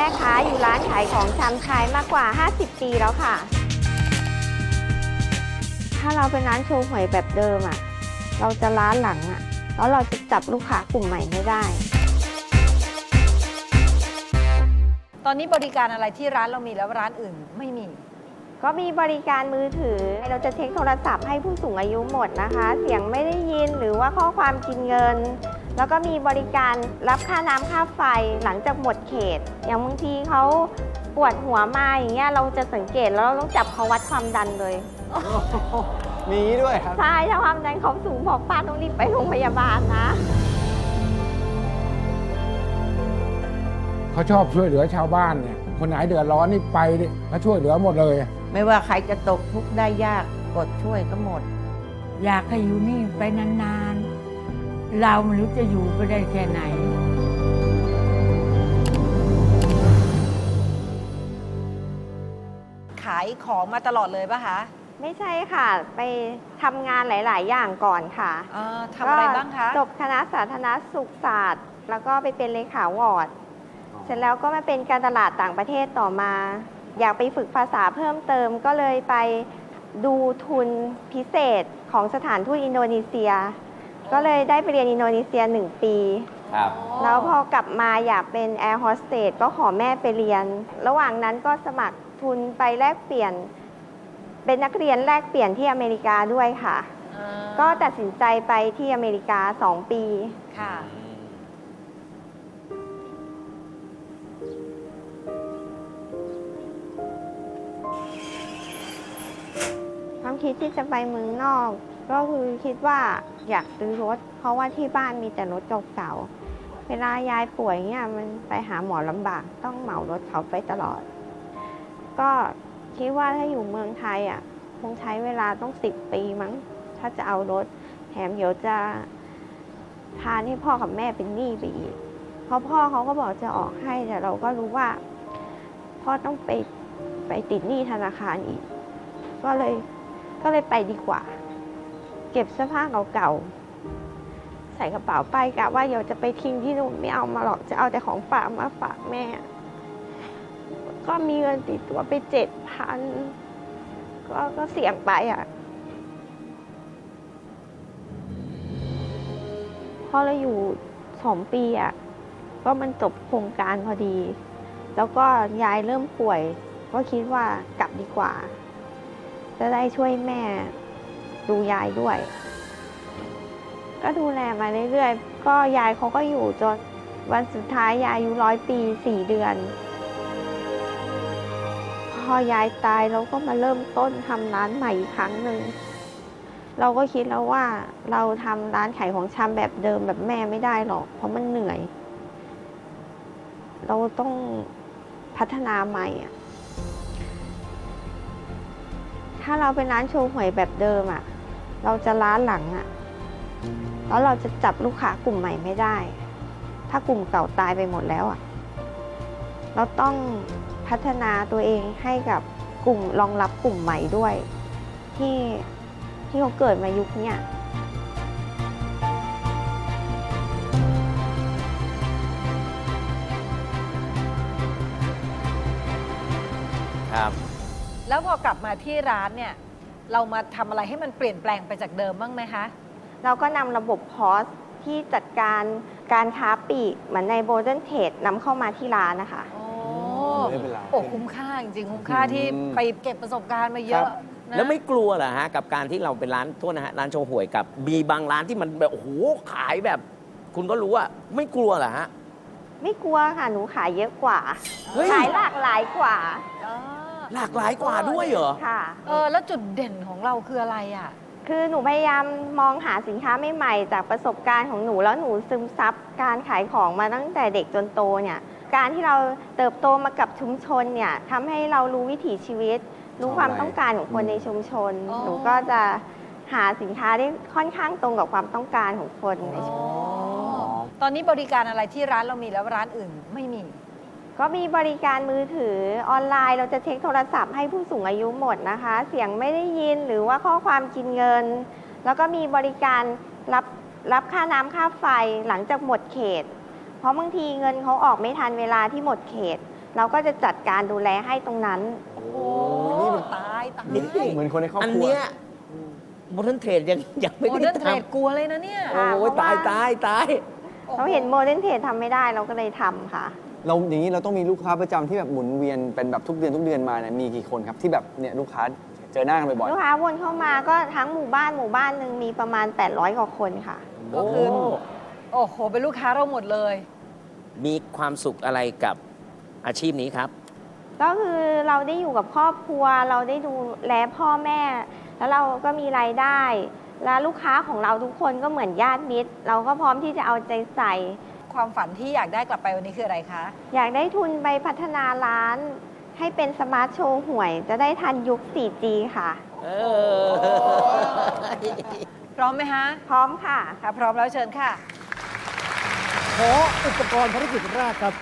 แม่ค้าอยู่ร้านขายของชำขายมากกว่า 50 ปีแล้วค่ะ ถ้าเราเป็นร้านโชว์หวยแบบเดิมอะเราจะล้าหลังอะแล้วเราจะจับลูกค้ากลุ่มใหม่ไม่ได้ ตอนนี้บริการอะไรที่ร้านเรามีแล้วร้านอื่นไม่มี ก็มีบริการมือถือ เราจะเช็คโทรศัพท์ให้ผู้สูงอายุหมดนะคะ เสียงไม่ได้ยินหรือว่าข้อความกินเงิน แล้วก็มีบริการรับค่าน้ำค่าไฟหลังจากหมดเขต อย่างบางทีเขาปวดหัวมาอย่างเงี้ยเราจะสังเกตแล้วเราต้องจับเขาวัดความดันเลย มีด้วยครับ ใช่ถ้าความดันเขาสูงบอกป้าต้องรีบไปโรงพยาบาลนะ เขาชอบช่วยเหลือชาวบ้านเนี่ย คนไหนเดือดร้อนนี่ไปดิเขาช่วยเหลือหมดเลย ไม่ว่าใครจะตกทุกข์ได้ยากกดช่วยก็หมด อยากให้อยู่นี่ไปนานๆ เราไม่รู้จะอยู่ไปได้แค่ไหน ขายของมาตลอดเลยปะคะไม่ใช่ค่ะ ไปทำงานหลาย ๆ อย่างก่อนค่ะเอ่อทำอะไรบ้างคะจบคณะสาธารณสุขศาสตร์ แล้วก็ไปเป็นเลขาวอร์ดเสร็จแล้วก็มาเป็นการตลาดต่างประเทศต่อมา อยากไปฝึกภาษาเพิ่มเติมก็เลยไปดูทุนพิเศษของสถานทูตอินโดนีเซีย ก็เลยได้ไปเรียนอินโดนีเซีย1ปี ครับ แล้วพอกลับมาอยากเป็นแอร์โฮสเตสก็ขอแม่ไปเรียน ระหว่างนั้นก็สมัครทุนไปแลกเปลี่ยน เป็นนักเรียนแลกเปลี่ยนที่อเมริกาด้วยค่ะ อ่าก็ตัดสินใจไปที่อเมริกา 2 ปี ค่ะ ความคิดที่จะไปเมืองนอก ก็คือคิดว่าอยากซื้อรถ เพราะว่าที่บ้านมีแต่รถเก่าๆ เวลายายป่วยเนี่ยมันไปหาหมอลำบากต้องเหมารถเขาไปตลอด ก็คิดว่าถ้าอยู่เมืองไทยอะคงใช้เวลาต้องสิบปีมั้ง ถ้าจะเอารถ แถมเดี๋ยวจะพาให้พ่อกับแม่เป็นหนี้ไปอีก เพราะพ่อเขาก็บอกจะออกให้แต่เราก็รู้ว่า พ่อต้องไปไปติดหนี้ธนาคารอีก ก็เลยก็เลยไปดีกว่า เก็บเสื้อผ้าเก่าๆ ใส่กระเป๋าไปกะว่าเดี๋ยวจะไปทิ้งที่นู่นไม่เอามาหรอกจะเอาแต่ของฝากมาฝากแม่ ก็มีเงินติดตัวไปเจ็ดพันก็ก็เสี่ยงไปอะ พอเราอยู่สองปีอะ ก็มันจบโครงการพอดี แล้วก็ยายเริ่มป่วย ก็คิดว่ากลับดีกว่า จะได้ช่วยแม่ ดูยายด้วย ก็ดูแลมาเรื่อยๆ ก็ยายเขาก็อยู่จนวันสุดท้ายยายอายุร้อยปีสี่เดือน พอยายตายเราก็มาเริ่มต้นทำร้านใหม่อีกครั้งหนึ่งเราก็คิดแล้วว่าเราทำร้านขายของชำแบบเดิมแบบแม่ไม่ได้หรอก เพราะมันเหนื่อย เราต้องพัฒนาใหม่อะถ้าเราเป็นร้านโชว์หวยแบบเดิมอะ เราจะล้าหลังอะแล้วเราจะจับลูกค้ากลุ่มใหม่ไม่ได้ ถ้ากลุ่มเก่าตายไปหมดแล้วอะเราต้องพัฒนาตัวเองให้กับกลุ่มรองรับกลุ่มใหม่ด้วย ที่ที่เขาเกิดมายุคเนี้ยครับ แล้วพอกลับมาที่ร้านเนี่ย เรามาทำอะไรให้มันเปลี่ยนแปลงไปจากเดิมบ้างไหมคะ เราก็นำระบบพอสที่จัดการการค้าปลีกเหมือนในโบ l เดนเทรดนำเข้ามาที่ร้านนะคะ โอ้ไม่เป็นไรโอ้คุ้มค่าจริงๆ คุ้มค่าที่อืม ไปเก็บประสบการณ์มาเยครัอะบนะ แล้วไม่กลัวเหรอฮะ กับการที่เราเป็นร้านโทษนะฮะร้านโชว์หวยกับ มีบางร้านที่มันแบบโอ้โหขายแบบ คุณก็รู้ว่าไม่กลัวเหรอฮะ ไม่กลัวค่ะ หนูขายเยอะกว่า เฮ้ย ขายหลากหลายกว่าอ๋อ หลากหลายกว่าด้วยเหรอ ค่ะ เออแล้วจุดเด่นของเราคืออะไรอะ คือหนูพยายามมองหาสินค้าใหม่ๆจากประสบการณ์ของหนูแล้วหนูซึมซับการขายของมาตั้งแต่เด็กจนโตเนี่ย การที่เราเติบโตมากับชุมชนเนี่ยทำให้เรารู้วิถีชีวิต รู้ความต้องการของคนในชุมชน อ๋อ หนูก็จะหาสินค้าได้ค่อนข้างตรงกับความต้องการของคนในชุมชน ตอนนี้บริการอะไรที่ร้านเรามีแล้วร้านอื่นไม่มี ก็มีบริการมือถือออนไลน์ เราจะเช็คโทรศัพท์ให้ผู้สูงอายุหมดนะคะ เสียงไม่ได้ยินหรือว่าข้อความกินเงิน แล้วก็มีบริการรับรับค่าน้ำค่าไฟหลังจากหมดเขต เพราะบางทีเงินเขาออกไม่ทันเวลาที่หมดเขต เราก็จะจัดการดูแลให้ตรงนั้น โอ้ตายตายนี่เหมือนคนในครอบอันครัว เนี้ยโมเดิร์นเทรดยังยังไม่โมได้เดิร์นเทรดทำกลัวเลยนะเนี่ย ค่ะโอ้ยเพราะตายว่าตายตาย เราเห็นโมเดิร์นเทรดทำไม่ได้เราก็เลยทำค่ะ เราอย่างนี้เราต้องมีลูกค้าประจำที่แบบหมุนเวียนเป็นแบบทุกเดือนทุกเดือนมาเนี่ยมีกี่คนครับที่แบบเนี่ยลูกค้าเจอหน้ากันบ่อยลูกค้าวนเข้ามาก็ทั้งหมู่บ้านหมู่บ้านหนึ่งมีประมาณ 800กว่าคนค่ะก็คือโอ้โห เป็นลูกค้าเราหมดเลย มีความสุขอะไรกับอาชีพนี้ครับ ก็คือเราได้อยู่กับครอบครัว เราได้ดูแลพ่อแม่ แล้วเราก็มีรายได้ และลูกค้าของเราทุกคนก็เหมือนญาติมิตร เราก็พร้อมที่จะเอาใจใส่ ความฝันที่อยากได้กลับไปวันนี้คืออะไรคะ อยากได้ทุนไปพัฒนาร้าน ให้เป็นสมาร์ทโชว์หวย จะได้ทันยุค 4G ค่ะ เออ พร้อมไหมฮะพร้อมค่ะค่ะพร้อมแล้วเชิญค่ะ ขออุปกรณ์ภารกิจแรกครับ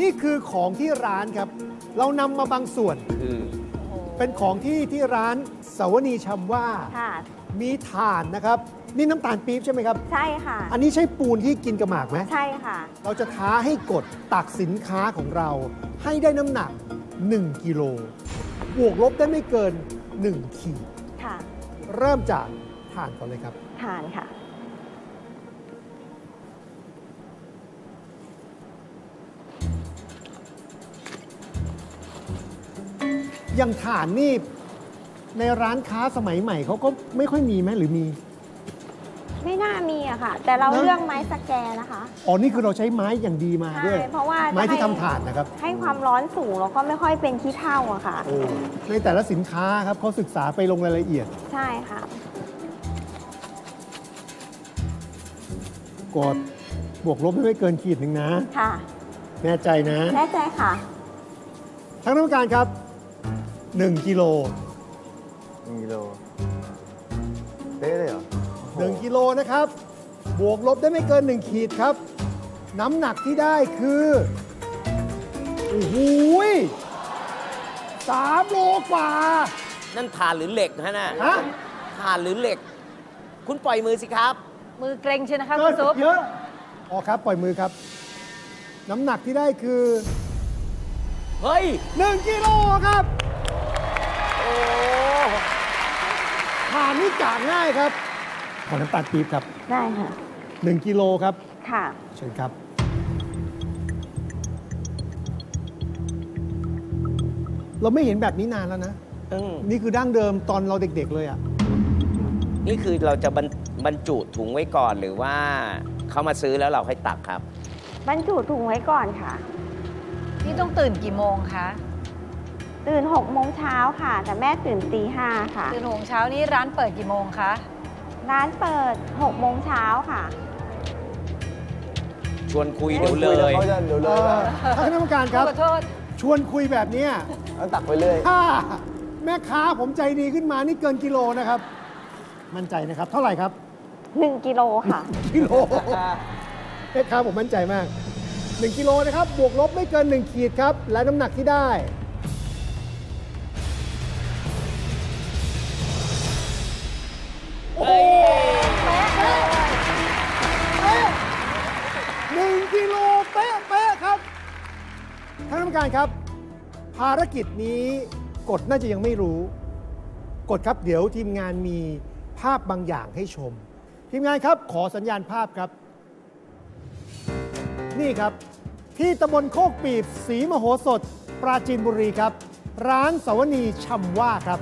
นี่คือของที่ร้านครับ เรานำมาบางส่วน คือเป็นของที่ที่ร้านสาวนีชำว่า ค่ะ มีถ่านนะครับ นี่น้ำตาลปี๊บใช่ไหมครับ ใช่ค่ะ อันนี้ใช่ปูนที่กินกระหมากไหมใช่ค่ะ เราจะท้าให้กดตักสินค้าของเรา ให้ได้น้ำหนัก 1 กิโล บวกลบได้ไม่เกิน 1 ขีด ค่ะ เริ่มจากถ่านก่อนเลยครับ ทานค่ะ อย่างถ่านนี่ในร้านค้าสมัยใหม่เขาก็ไม่ค่อยมีไหมหรือมี ไม่น่ามีอะค่ะ แต่เรานะเลือกไม้สแกนนะคะ อ๋อ นี่คือเราใช้ไม้อย่างดีมาใช่ด้วยเพราะว่า ไม้ที่จะทำให้ถ่านนะครับ ให้ความร้อนสูงแล้วก็ไม่ค่อยเป็นขี้เถ้าอะค่ะ โอ้ ในแต่ละสินค้าครับเขาศึกษาไปลงรายละเอียด ใช่ค่ะกดบวกลบไม่เกินขีดหนึ่งนะ ค่ะแน่ใจนะ แน่ใจค่ะทั้งน้ำการครับ 1กิโล หนึ่งกิโลเป๊ะเลยเหรอ 1กิโลนะครับ บวกลบได้ไม่เกิน 1 ขีดครับ น้ำหนักที่ได้คือโอ้โหยสามโลกว่า นั่นถ่านหรือเหล็กฮะน่ะฮะ ถ่านหรือเหล็ก คุณปล่อยมือสิครับ มือเกรงใช่นะคะเกิคุนณซุปเยอะออกครับ ปล่อยมือครับ น้ำหนักที่ได้คือ เฮ้ย 1กิโลครับโอ้ทานนี่กาง่ายครับ ขอน้ำตาลปี๊บครับได้ค่ะ 1กิโลครับค่ะ เชิญครับ เราไม่เห็นแบบนี้นานแล้วนะ อืมนี่คือดั้งเดิมตอนเราเด็กๆเลยอะ่ะ นี่คือเราจะบรรบรรจุถุงไว้ก่อนหรือว่าเขามาซื้อแล้วเราให้ตักครับ บรรจุถุงไว้ก่อนค่ะ นี่ต้องตื่นกี่โมงคะตื่น6โมงเช้าค่ะ แต่แม่ตื่นตีห้าค่ะตื่นหกโมงเช้านี่ร้านเปิดกี่โมงคะ ร้านเปิด6โมงเช้าค่ะ ชวนคุยเดี๋ยวเลยเขาจะเดี๋ยวเลเอ่ยอว่าท่านคณะกรรมการครับ ขอโทษ ชวนคุยแบบเนี้ยแล้วตักไปเรื่อยถ้าแม่ค้าผมใจดีขึ้นมานี่เกินกิโลนะครับ มั่นใจนะครับ เท่าไหร่ครับ 1กิโลค่ะ กิโลแม่ค้าผมมั่นใจมาก 1 กิโลนะครับ บวกลบไม่เกิน 1 ขีดครับ และน้ำหนักที่ได้ โอ้โห กิโลเป๊ะเป๊ะครับท่านกรรมการครับ ภารกิจนี้กฎน่าจะยังไม่รู้ กฎครับเดี๋ยวทีมงานมีภาพบางอย่างให้ชม ทีมงานครับขอสัญญาณภาพครับ นี่ครับ ที่ตำบลโคกปีบศรีมโหสถ ปราจีนบุรีครับ ร้านสวนีชำว่าครับ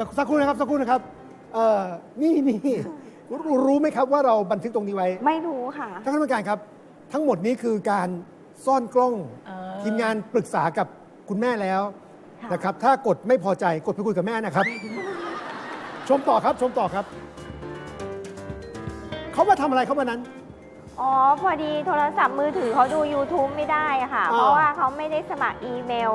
สักสักครู่นะครับสักครู่นะครับเอ่อนี่นี่รู้รู้ไหมครับว่าเราบันทึกตรงนี้ไว้ไม่รู้ค่ะ ท่านคณะกรรมการครับ ทั้งหมดนี้คือการซ่อนกล้องเออ ทีมงานปรึกษากับคุณแม่แล้วค่ะ นะครับ ถ้ากดไม่พอใจกดไปคุยกับแม่นะครับ ชมต่อครับชมต่อครับเขามาทำอะไรเขามานั้น อ๋อ พอดีโทรศัพท์มือถือเขาดู YouTube ไม่ได้อะค่ะอ่าเพราะว่าเขาไม่ได้สมัครอีเมล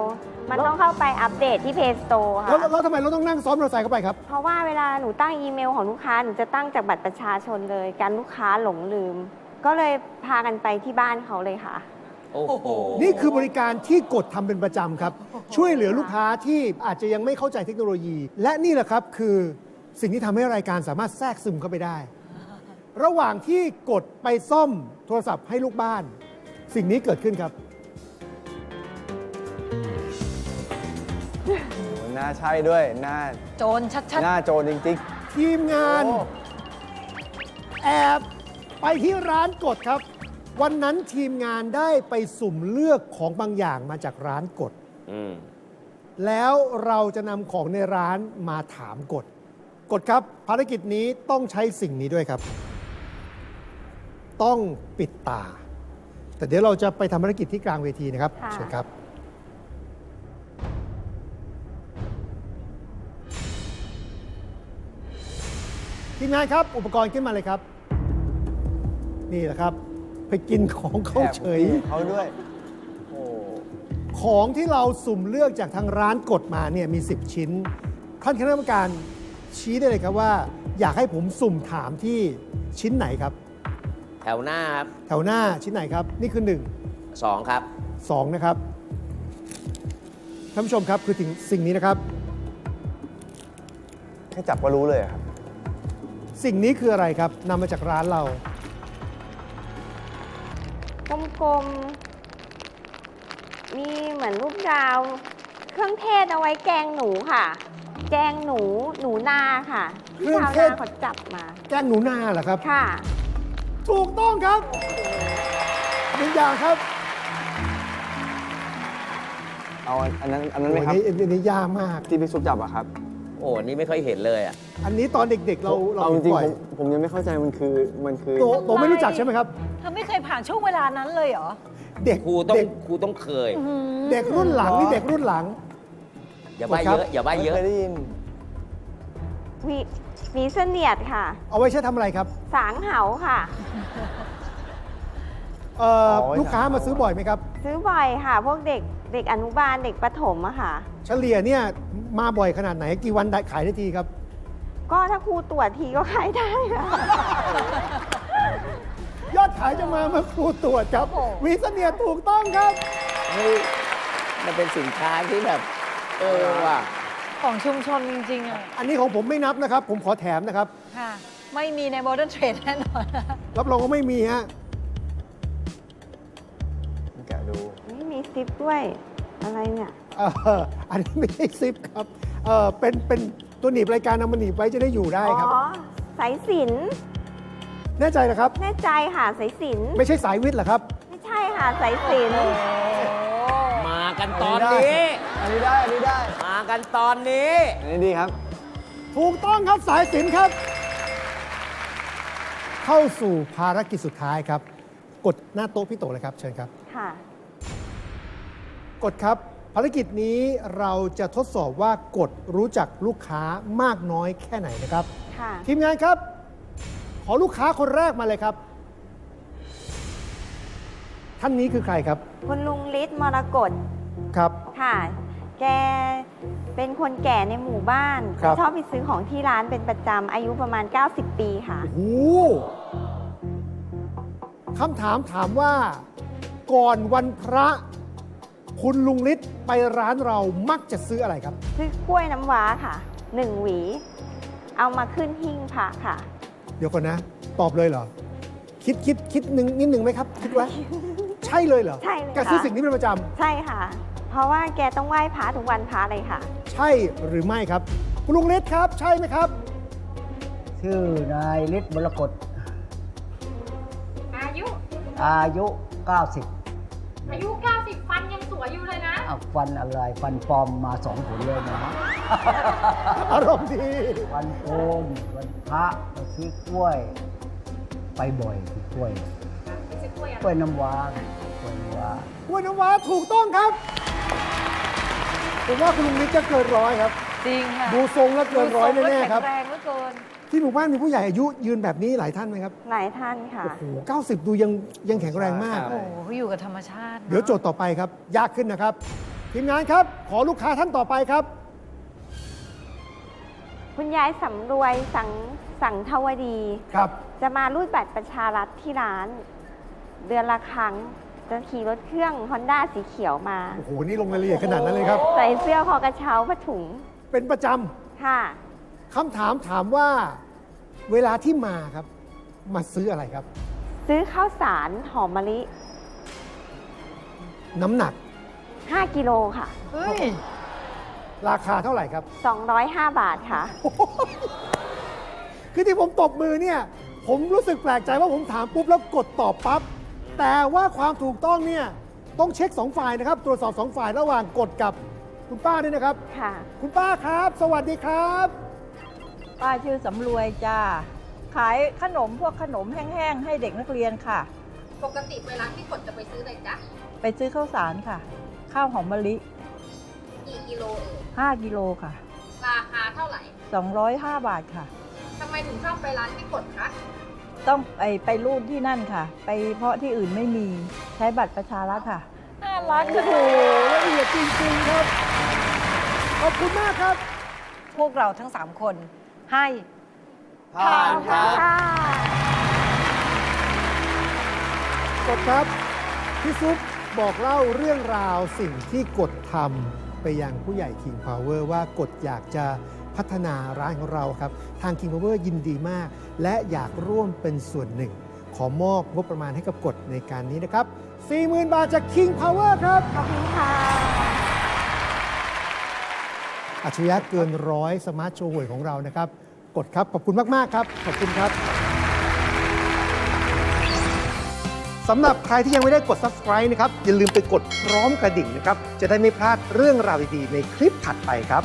มันต้องเข้าไปอัปเดตที่ Play Store ค่ะ แล้วแล้วทำไมเราต้องนั่งซ้อมมอเตอร์ไซค์เข้าไปครับ เพราะว่าเวลาหนูตั้งอีเมลของลูกค้า หนูจะตั้งจากบัตรประชาชนเลย การลูกค้าหลงลืม ก็เลยพากันไปที่บ้านเขาเลยค่ะ โอ้โห นี่คือบริการที่กดทำเป็นประจำครับ ช่วยเหลือลูกค้าที่อาจจะยังไม่เข้าใจเทคโนโลยี และนี่แหละครับคือสิ่งที่ทำให้รายการสามารถแทรกซึมเข้าไปได้ ระหว่างที่กดไปซ่อมโทรศัพท์ให้ลูกบ้าน สิ่งนี้เกิดขึ้นครับาใช่ด้วยหน้าโจรชัดหน้าโจรจริงทีมงานโอ้แอบไปที่ร้านกดครับ วันนั้นทีมงานได้ไปสุ่มเลือกของบางอย่างมาจากร้านกด อืมแล้วเราจะนำของในร้านมาถามกด กดครับ ภารกิจนี้ต้องใช้สิ่งนี้ด้วยครับ ต้องปิดตา แต่เดี๋ยวเราจะไปทำภารกิจที่กลางเวทีนะครับค่ะ เชิญครับ ทีมงานครับ อุปกรณ์ขึ้นมาเลยครับ นี่แหละครับ ไปกินของๆเขาเฉยแอบเขาด้วยโอ้ของที่เราสุ่มเลือกจากทางร้านกดมาเนี่ยมี 10 ชิ้น ท่านคณะกรรมการชี้ได้เลยครับว่า อยากให้ผมสุ่มถามที่ชิ้นไหนครับ แถวหน้าครับแถวหน้าชิ้นไหนครับ นี่คือ สองครับ 1 2 นะครับท่านผู้ชมครับคือถึงสิ่งนี้นะครับ แค่จับก็รู้เลยอะครับ สิ่งนี้คืออะไรครับนำมาจากร้านเรา กลมๆ มีเหมือนลูกดาว เครื่องเทศเอาไว้แกงหนูค่ะ แกงหนูหนูนาค่ะที่เครื่องชาวเทนาศเขาจับมา แกงหนูนาเหรอครับ ค่ะ ถูกต้องครับหนึ่งอย่างครับเอาอันนั้นอันนั้นโอ้ไหมโหครับ นี่อันนี้ยากมากที่พี่ซุปจับอะครับโอ้นี่ไม่ค่อยเห็นเลยอะ อันนี้ตอนเด็กๆ เราเราเอาจเห็นริงบ่อยๆผมผมยังไม่เข้าใจมันคือมันคือ โตโตไม่รู้จักใช่ไหมครับๆเธอไม่เคยผ่านช่วงเวลานั้นเลยเหรอ เด็กครูต้องเด็กครูต้องเคย เด็กรุ่นหลังนี่เด็กรุ่นหลัง อย่าใบครัเยบอะ อย่าใบไม่เยอะเคยได้ยินหวีหวีเสนียดค่ะ เอาไว้ใช้ทำอะไรครับสางเหาค่ะ เอ่ออ๋อลูกค้ามาซื้อบ่อยไหมครับ ซื้อบ่อยค่ะ พวกเด็ก เด็กอนุบาลเด็กประถมอะค่ะ เฉลี่ยเนี่ยมาบ่อยขนาดไหนกี่วันได้ขายได้ทีครับ ก็ถ้าครูตรวจทีก็ขายได้ค่ะยอดขายจะมาเมื่อครูตรวจครับโอ้โหวีเสเนียดถูกต้องครับ เฮ้ยมันเป็นสินค้าที่แบบ เออว่ะ ของชุมชนจริงๆอะ อันนี้ของผมไม่นับนะครับ ผมขอแถมนะครับ ค่ะ ไม่มีใน Modern Trade แน่นอน รับรองว่าไม่มีฮะ ซิปด้วยอะไรเนี่ย เอ่ออันนี้ไม่ใช่ซิปครับเอ่อเป็นเป็นตัวหนีบรายการนำมาหนีบไว้จะได้อยู่ได้ครับ อ๋อ สายสิญแน่ใจนะครับ แน่ใจค่ะสายสิญไม่ใช่สายวิทย์เหรอครับ ไม่ใช่ค่ะสายสิญมากันตอนได้นี้ อันนี้ได้ อันนี้ได้ มากันตอนนี้ อันนี้ดีครับ ถูกต้องครับสายสินครับ เข้าสู่ภารกิจสุดท้ายครับ กดหน้าโต๊ะพี่โตเลยครับ เชิญครับ ค่ะ กดครับ ภารกิจนี้เราจะทดสอบว่ากดรู้จักลูกค้ามากน้อยแค่ไหนนะครับ ค่ะ ทีมงานครับ ขอลูกค้าคนแรกมาเลยครับ ท่านนี้คือใครครับคุณลุงฤทธิ์มรกตครับ ค่ะ แกเป็นคนแก่ในหมู่บ้าน ครับ ชอบไปซื้อของที่ร้านเป็นประจำ อายุประมาณ 90 ปีค่ะ โอ้โหคำถามถามว่า ก่อนวันพระ คุณลุงฤทธิ์ไปร้านเรามักจะซื้ออะไรครับ ซื้อกล้วยน้ำว้าค่ะหนึ่งหวี เอามาขึ้นหิ้งพระค่ะ เดี๋ยวก่อนนะ ตอบเลยเหรอ คิดคิดคิดนึงนิดนึงไหมครับ คิดไว้ใช่เลยเหรอใช่เลยแกซื้อค่ะสิ่งนี้เป็นประจใช่ค่ะ เพราะว่าแกต้องไหว้พระทุกวันพระเลยค่ะำใช่หรือไม่ครับ คุณลุงฤทธิ์ครับ ใช่ไหมครับ ชื่อนายฤทธิ์มรกตอายุ อายุ 90 อายุ 90 ฟันยังสวยอยู่เลยนะอะฟันอะไรฟันปลอมมาสองผลเลยนะอารมณ์ดีฟันโกนวันพระไปซื้อกล้วย ไปบ่อยซื้อกล้วยไม่ใช่กล้วยอะกล้วยน้ำว้ากล้วยน้ำว้า กล้วยน้ำว้าถูกต้องครับผมว่าคุณลุงฤทธิ์จะเกินร้อยครับ จริงค่ะดูทรงแล้วเกินร้อยแน่ๆครับ แข็งแรงเหลือเกิน ที่หมู่บ้านมีผู้ใหญ่อายุยืนแบบนี้หลายท่านไหมครับหลายท่านค่ะ โอ้โห90ดูยังยังแข็งแรงมากใช่โอ้โหเขาอยู่กับธรรมชาตินะเดี๋ยวโจทย์ต่อไปครับ ยากขึ้นนะครับ ทีมงานครับ ขอลูกค้าท่านต่อไปครับ คุณยายสำรวยสังสังทวดี ครับ จะมารูดบัตรประชารัฐที่ร้าน เดือนละครั้งจะขี่รถเครื่องฮอนด้าสีเขียวมา โอ้โห นี่ลงรายละเอียดขนาดนั้นเลยครับ ใส่เสื้อคอกระเช้าผ้าถุงเป็นประจค่ะำ คำถามถามว่าเวลาที่มาครับ มาซื้ออะไรครับ ซื้อข้าวสารหอมมะลิ น้ำหนัก5 กิโลค่ะ เฮ้ย ราคาเท่าไหร่ครับ 205 บาทค่ะ คือที่ผมตบมือเนี่ย ผมรู้สึกแปลกใจว่าผมถามปุ๊บแล้วกดตอบปั๊บ แต่ว่าความถูกต้องเนี่ย ต้องเช็คสองฝ่ายนะครับ ตรวจสอบสองฝ่ายระหว่างกดกับคุณป้าด้วยนะครับ ค่ะ คุณป้าครับ สวัสดีครับ ป้าชื่อสำรวยจ้า ขายขนมพวกขนมแห้งๆ ให้เด็กนักเรียนค่ะ ปกติเวลาที่กดจะไปซื้ออะไรจ๊ะไปซื้อข้าวสารค่ะ ข้าวหอมมะลิ กี่กิโลเอ่ย5กิโลค่ะ ราคาเท่าไหร่205 บาทค่ะ ทำไมถึงชอบไปร้านที่กดคะต้องไปไปรูดที่นั่นค่ะ ไปเพราะที่อื่นไม่มีใช้บัตรประชารัฐค่ะ น่ารักโอ้โหละเอียดจริงๆครับ ขอบคุณมากครับ พวกเราทั้ง 3 คน ให้ผ่านครับค่ะกดครับ พี่ซุปบอกเล่าเรื่องราวสิ่งที่กดทำไปยังผู้ใหญ่ King Power ว่ากดอยากจะพัฒนาร้านของเราครับ ทาง King Power ยินดีมาก และอยากร่วมเป็นส่วนหนึ่ง ขอมอบงบประมาณให้กับกดในการนี้นะครับ 40,000 บาทจาก King Power ครับ ขอบคุณค่ะ อัจฉริยะเกินร้อยสมาร์ทโชว์หวยของเรานะครับ กดครับขอบคุณมาก ๆ ครับ ขอบคุณครับสำหรับใครที่ยังไม่ได้กด subscribe นะครับ อย่าลืมไปกดพร้อมกระดิ่งนะครับ จะได้ไม่พลาดเรื่องราวดี ๆ ในคลิปถัดไปครับ